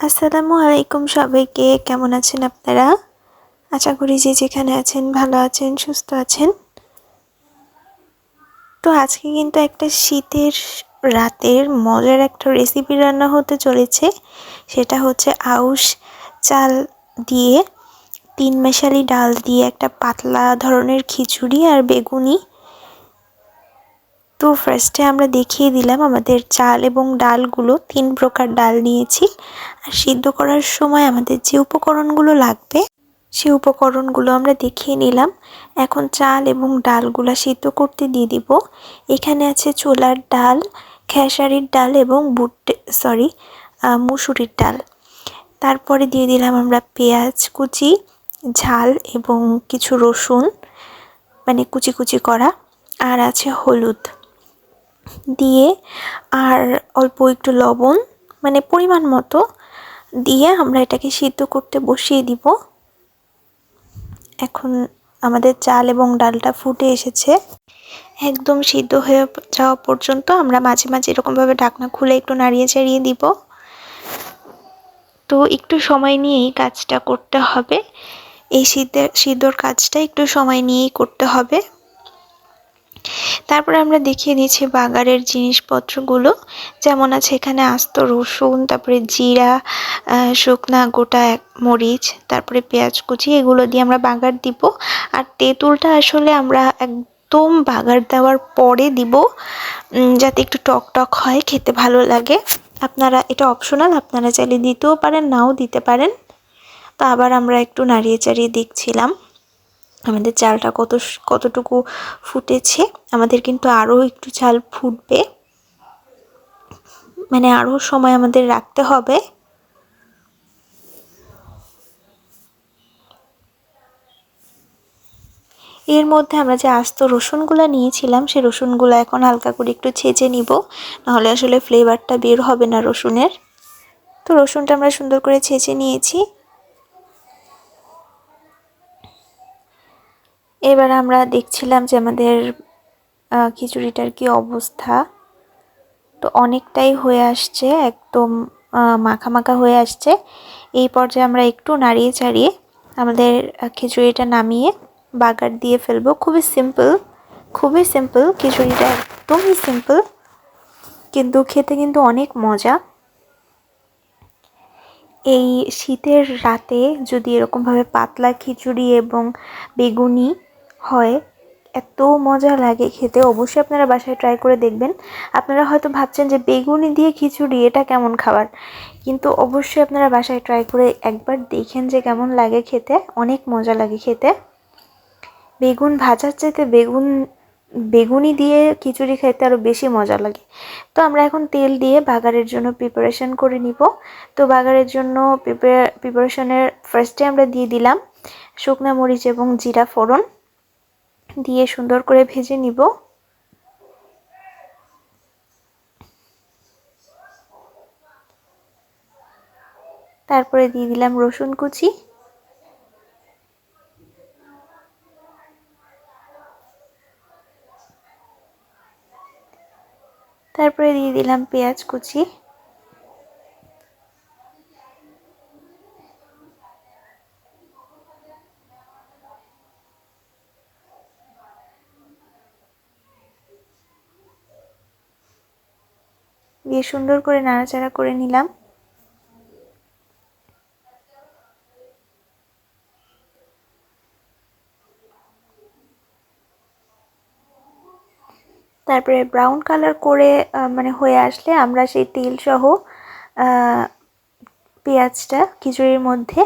আসসালামু আলাইকুম সবাইকে, কেমন আছেন আপনারা? আশা করি যে যেখানে আছেন ভালো আছেন, সুস্থ আছেন। তো আজকে কিন্তু একটা শীতের রাতের মজার একটা রেসিপি রান্না হতে চলেছে। সেটা হচ্ছে আউশ চাল দিয়ে, তিন মেশালি ডাল দিয়ে একটা পাতলা ধরনের খিচুড়ি আর বেগুনি তো ফার্স্টে আমরা দেখিয়ে দিলাম আমাদের চাল এবং ডালগুলো তিন প্রকার ডাল নিয়েছি। আর সিদ্ধ করার সময় আমাদের যে উপকরণগুলো লাগবে, সে উপকরণগুলো আমরা দেখিয়ে নিলাম। এখন চাল এবং ডালগুলো সিদ্ধ করতে দিয়ে দিব। এখানে আছে ছোলার ডাল, খেসারির ডাল এবং বুট সরি মুসুরির ডাল। তারপরে দিয়ে দিলাম আমরা পেঁয়াজ কুচি, ঝাল এবং কিছু রসুন মানে কুচি কুচি করা। আর আছে হলুদ। দিয়ে আর অল্প একটু লবণ মানে পরিমাণ মতো দিয়ে আমরা এটাকে সিদ্ধ করতে বসিয়ে দিব। এখন আমাদের চাল এবং ডালটা ফুটে এসেছে। একদম সিদ্ধ হয়ে যাওয়া পর্যন্ত আমরা মাঝে মাঝে এরকমভাবে ঢাকনা খুলে একটু নাড়িয়ে চাড়িয়ে দিব। তো একটু সময় নিয়েই কাজটা করতে হবে। এই সিদ্ধের সিদ্ধর কাজটা একটু সময় নিয়েই করতে হবে। তারপরে আমরা দেখিয়ে নিচ্ছি বাগারের জিনিসপত্রগুলো। যেমন আছে এখানে আস্ত রসুন, তারপরে জিরা শুকনা গোটা মরিচ, তারপরে পেঁয়াজ কুচি, এগুলো দিয়ে আমরা বাগার দিব। আর তেঁতুলটা আসলে আমরা একদম বাগার দেওয়ার পরে দিব যাতে একটু টক টক হয়, খেতে ভালো লাগে। আপনারা, এটা অপশনাল আপনারা চাইলে দিতেও পারেন, নাও দিতে পারেন। তো আবার আমরা একটু নাড়িয়ে চাড়িয়ে দেখছিলাম। আমাদের চালটা কত কতটুকু ফুটেছে, আমাদের কিন্তু আরও একটু চাল ফুটবে। মানে আরও সময় আমাদের রাখতে হবে। এর মধ্যে আমরা যে আস্ত রসুনগুলো নিয়েছিলাম সেই রসুনগুলো এখন হালকা করে একটু ছেঁচে নিব। নাহলে আসলে ফ্লেভারটা বের হবে না রসুনের। তো রসুনটা আমরা সুন্দর করে ছেঁচে নিয়েছি। এবার আমরা দেখছিলাম যে আমাদের খিচুড়িটার কি অবস্থা। তো অনেকটাই হয়ে আসছে, একদম মাখা মাখা হয়ে আসছে। এই পর্যায়ে আমরা একটু নাড়িয়ে চাড়িয়ে আমাদের খিচুড়িটা নামিয়ে বাগার দিয়ে ফেলব। খুবই সিম্পল খুবই সিম্পল। খিচুড়িটা একদমই সিম্পল, কিন্তু খেতে কিন্তু অনেক মজা। এই শীতের রাতে যদি এরকমভাবে পাতলা খিচুড়ি এবং বেগুনি হয়, এত মজা লাগে খেতে। অবশ্যই আপনারা বাসায় ট্রাই করে দেখবেন। আপনারা হয়তো ভাবছেন যে বেগুনি দিয়ে খিচুড়ি, এটা কেমন খাবার? কিন্তু অবশ্যই আপনারা বাসায় ট্রাই করে একবার দেখেন যে কেমন লাগে খেতে। অনেক মজা লাগে খেতে। বেগুন ভাজার চাইতে বেগুন, বেগুনি দিয়ে খিচুড়ি খেতে আরও বেশি মজা লাগে। তো আমরা এখন তেল দিয়ে বাগারের জন্য প্রিপারেশন করে নিব। তো বাগারের জন্য প্রিপারেশনের ফার্স্টে আমরা দিয়ে দিলাম শুকনা মরিচ এবং জিরা ফোড়ন। দিয়ে সুন্দর করে ভেজে নিব। তারপরে দিয়ে দিলাম রসুন কুচি। তারপরে দিয়ে দিলাম পেঁয়াজ কুচি। দিয়ে সুন্দর করে নাড়াচাড়া করে নিলাম। তারপরে ব্রাউন কালার করে মানে হয়ে আসলে আমরা সেই তেল সহ পেঁয়াজটা খিচুড়ির মধ্যে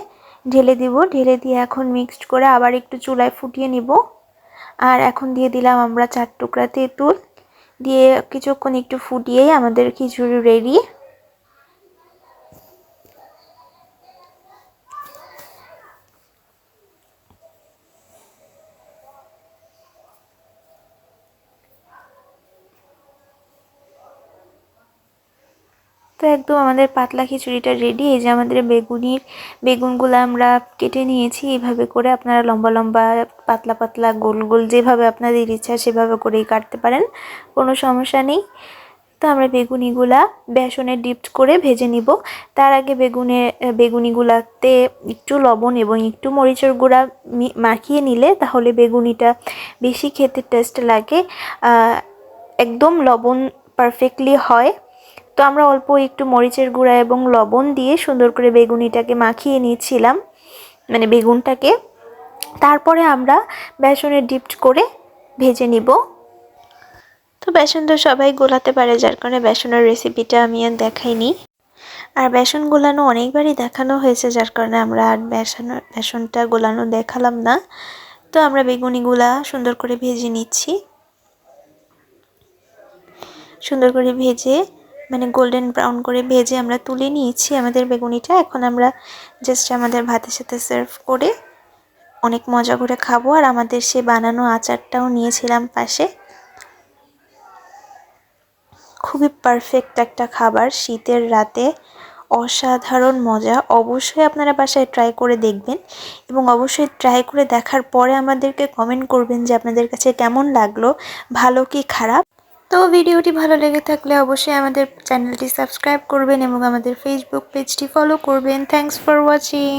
ঢেলে দিব। ঢেলে দিয়ে এখন মিক্সড করে আবার একটু চুলায় ফুটিয়ে নিব। আর এখন দিয়ে দিলাম আমরা চার টুকরা তেঁতুল। দিয়ে কিছুক্ষণ একটু ফুটিয়েই আমাদের খিচুড়ি রেডি তো একদম আমাদের পাতলা খিচুড়িটা রেডি এই যে আমাদের বেগুনির বেগুনগুলো আমরা কেটে নিয়েছি, এইভাবে করে আপনারা লম্বা লম্বা, পাতলা পাতলা, গোল গোল যেভাবে আপনাদের ইচ্ছা সেভাবে করেই কাটতে পারেন, কোনো সমস্যা নেই। তো আমরা বেগুনিগুলা বেসনে ডিপড করে ভেজে নিব। তার আগে বেগুনে, বেগুনিগুলাতে একটু লবণ এবং একটু মরিচের গুঁড়া মাখিয়ে নিলে তাহলে বেগুনিটা বেশি খেতে টেস্ট লাগে। একদম লবণ পারফেক্টলি হয়। তো আমরা অল্প একটু মরিচের গুঁড়া এবং লবণ দিয়ে সুন্দর করে বেগুনিটাকে মাখিয়ে নিয়েছিলাম মানে বেগুনটাকে। তারপরে আমরা বেসনে ডিপড করে ভেজে নিব। তো বেসন তো সবাই গোলাতে পারে, যার কারণে বেসনের রেসিপিটা আমি আর দেখাইনি। আর বেসন গোলানো অনেকবারই দেখানো হয়েছে, যার কারণে আমরা আর বেসন, বেসনটা গোলানো দেখালাম না। তো আমরা বেগুনিগুলা সুন্দর করে ভেজে নিচ্ছি। সুন্দর করে ভেজে মানে গোল্ডেন ব্রাউন করে ভেজে আমরা তুলে নিয়েছি আমাদের বেগুনিটা। এখন আমরা জাস্ট আমাদের ভাতের সাথে সার্ভ করে অনেক মজা করে খাব। আর আমাদের সে বানানো আচারটাও নিয়েছিলাম পাশে। খুবই পারফেক্ট একটা খাবার শীতের রাতে। অসাধারণ মজা। অবশ্যই আপনারা বাসায় ট্রাই করে দেখবেন। এবং অবশ্যই ট্রাই করে দেখার পরে আমাদেরকে কমেন্ট করবেন যে আপনাদের কাছে কেমন লাগল, ভালো কি খারাপ। তো ভিডিওটি ভালো লেগে থাকলে অবশ্যই আমাদের চ্যানেলটি সাবস্ক্রাইব করবেন এবং আমাদের ফেসবুক পেজটি ফলো করবেন। Thanks for watching